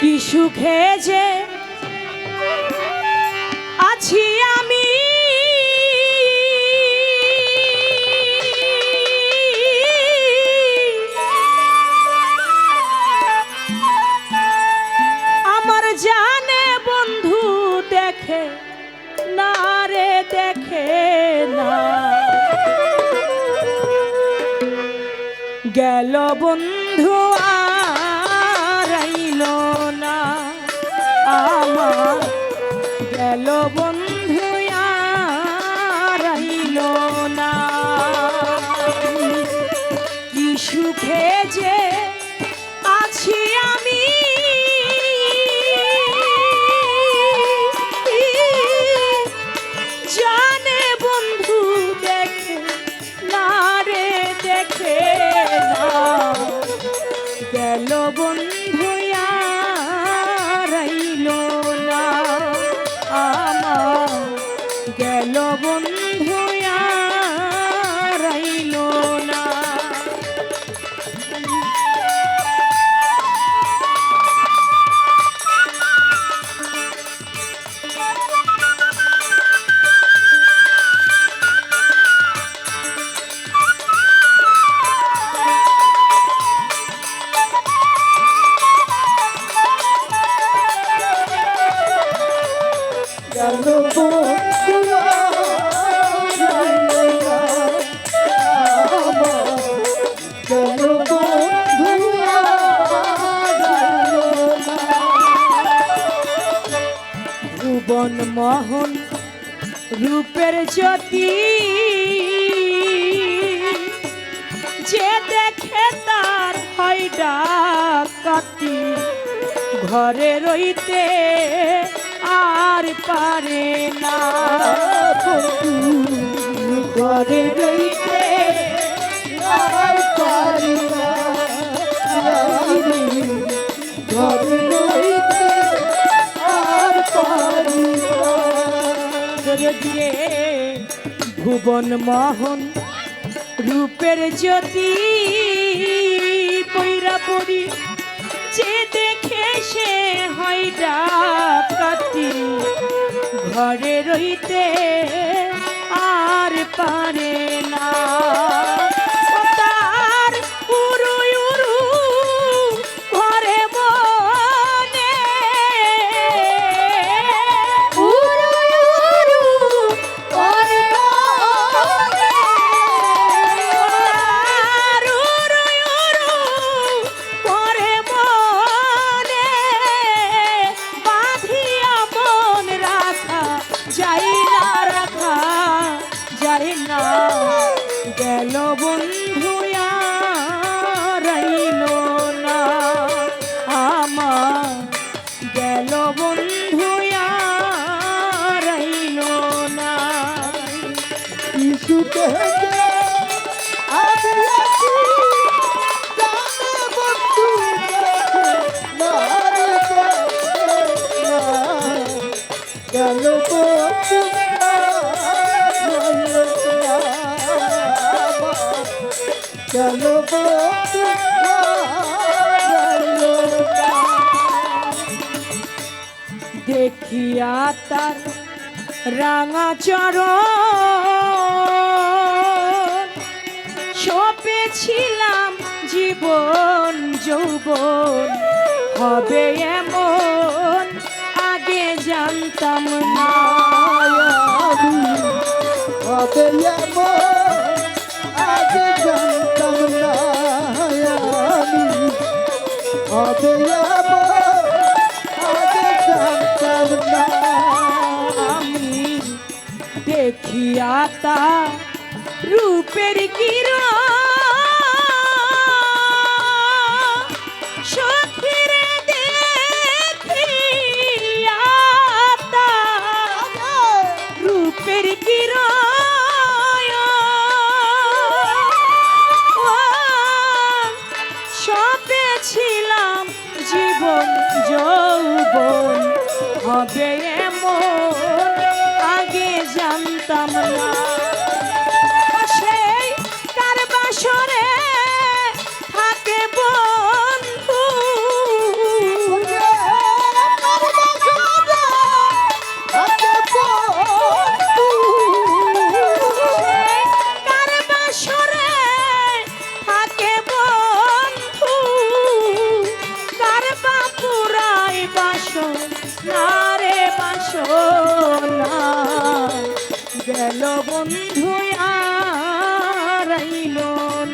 কি সুখে যে আছি আমি। আমার জানে বন্ধু দেখে না রে, দেখে না। গেল বন্ধু রূপের জ্যোতি। যে দেখে তার হয় ঘরে রইতে আর পারে না। ঘরে রইতে দিয়ে ভুবন মোহন রূপের জ্যোতি পৈরা পড়ি যে দেখে সে হয় ঘরে রইতে আর পারে না। দেখিয়া তার রাঙা চর সপেছিলাম জীবন যৌবন হবে এমন জানতাম না হবে আজ জানতাম না হবে আজ জানতাম না আমি দেখিয়া তা রূপের কিরণ রূপের সপে ছিলাম জীবন যৌবন হবে বন্ধু আইল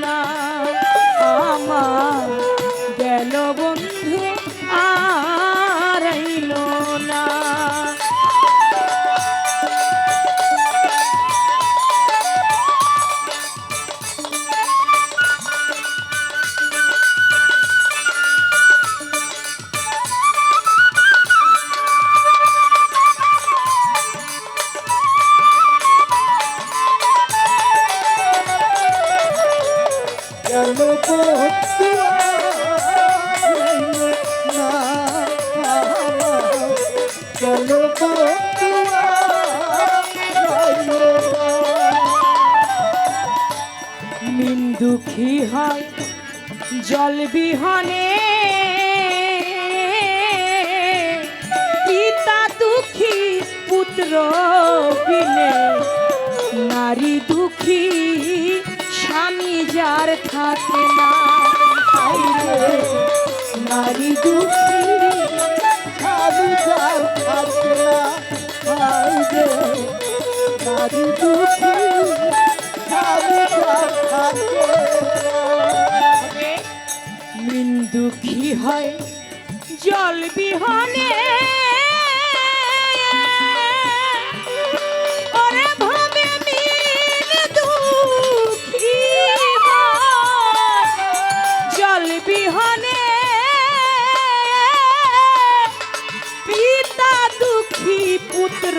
না। আমার দুঃখী হয়, জল বিহনে। পিতা দুঃখী, পুত্র বিনে নারী দুঃখী, স্বামী যার থাকে না। নারী দুঃখী হয় জল বিহনে। পুত্র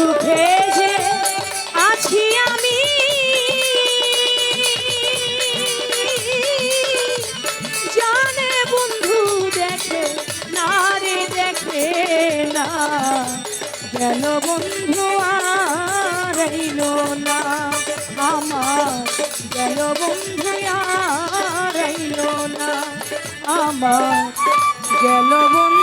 সুখে যে আছি দেখে দেখে না। রইল না গেল বন্ধু আর রইল না আমার। গেল বন্ধু